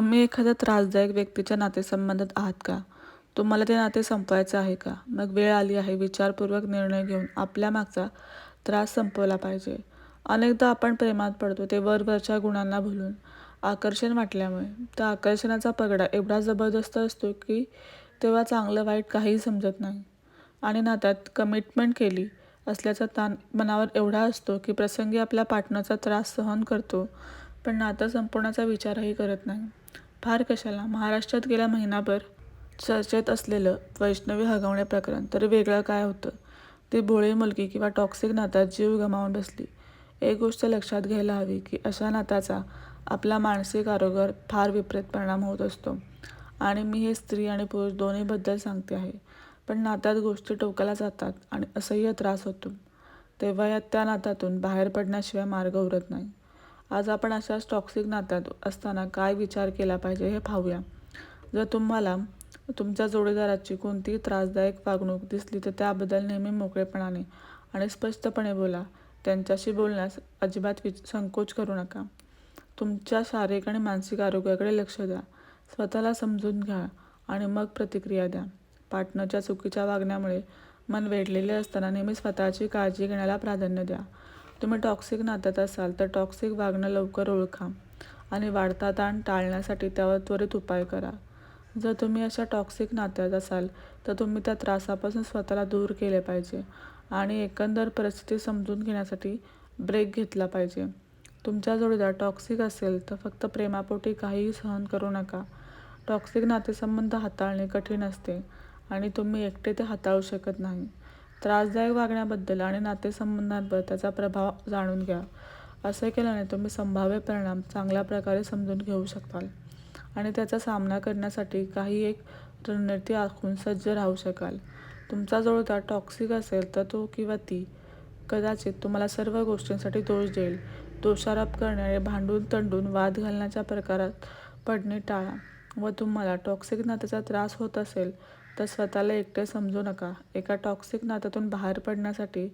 तुम्ही एखाद्या त्रासदायक व्यक्तीच्या नातेसंबंधात आहात का? तुम्हाला ते नाते संपवायचं आहे का? मग वेळ आली आहे विचारपूर्वक निर्णय घेऊन आपल्या मागचा त्रास संपवला पाहिजे. अनेकदा आपण प्रेमात पडतो ते वरवरच्या गुणांना भुलून आकर्षण वाटल्यामुळे. त्या आकर्षणाचा पगडा एवढा जबरदस्त असतो की तेव्हा चांगलं वाईट काहीही समजत नाही. आणि नात्यात कमिटमेंट केली असल्याचा ताण मनावर एवढा असतो की प्रसंगी आपल्या पार्टनरचा त्रास सहन करतो. पण नातं संपवण्याचा विचारही करत नाही. फार कशाला? महाराष्ट्रात गेल्या महिनाभर चर्चेत असलेलं वैष्णवी हगवणे प्रकरण तरी वेगळं काय होतं? ती भोळी मुलगी किंवा टॉक्सिक नात्यात जीव गमावून बसली. एक गोष्ट लक्षात घ्यायला हवी की अशा नात्याचा आपला मानसिक आरोग्यावर फार विपरीत परिणाम होत असतो. आणि मी हे स्त्री आणि पुरुष दोन्हीबद्दल सांगते आहे. पण नात्यात गोष्टी टोकाला जातात आणि असह्य त्रास होतो. तेव्हा या त्या नात्यातून बाहेर पडण्याशिवाय मार्ग उरत नाही. आज आपण अशाच टॉक्सिक नात्यात असताना काय विचार केला पाहिजे हे पाहूया. जर तुम्हाला तुमच्या जोडीदाराची कोणतीही त्रासदायक वागणूक दिसली तर त्याबद्दल नेहमी मोकळेपणाने आणि स्पष्टपणे बोला. त्यांच्याशी बोलण्यास अजिबात विच संकोच करू नका. तुमच्या शारीरिक आणि मानसिक आरोग्याकडे लक्ष द्या. स्वतःला समजून घ्या आणि मग प्रतिक्रिया द्या. पार्टनरच्या चुकीच्या वागण्यामुळे मन वेढलेले असताना नेहमी स्वतःची काळजी घेण्याला प्राधान्य द्या. तुम्ही टॉक्सिक नात्यात असाल तर टॉक्सिक वागणं लवकर ओळखा आणि वाढता ताण टाळण्यासाठी त्यावर त्वरित उपाय करा. जर तुम्ही अशा टॉक्सिक नात्यात असाल तर तुम्ही त्या त्रासापासून स्वतःला दूर केले पाहिजे आणि एकंदर परिस्थिती समजून घेण्यासाठी ब्रेक घेतला पाहिजे. तुमच्या जोडीदार टॉक्सिक असेल तर फक्त प्रेमापोटी काहीही सहन करू नका. टॉक्सिक नातेसंबंध हाताळणे कठीण असते आणि तुम्ही एकटे ते हाताळू शकत नाही. त्रासदायक वागण्याबद्दल आणि नातेसंबंधांवर त्याचा प्रभाव जाणून घ्या. असे केल्याने तुम्ही संभाव्य परिणाम चांगल्या प्रकारे समजून घेऊ शकाल आणि त्याचा सामना करण्यासाठी काही एक रणनीती आखून सज्ज राहू शकाल. तुमचा जोडीदार टॉक्सिक असेल तर तो किंवा ती कदाचित तुम्हाला सर्व गोष्टींसाठी दोष देईल. दोषारोप करणे आणि भांडून तंडून वाद घालण्याच्या प्रकारात पडणे टाळा. व तुम्हाला टॉक्सिक नात्याचा त्रास होत असेल तर स्वतःला एकटे समजू नका. एका टॉक्सिक नात्यातून बाहेर पडण्यासाठी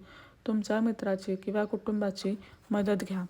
तुमच्या मित्राची किंवा कुटुंबाची मदत घ्या.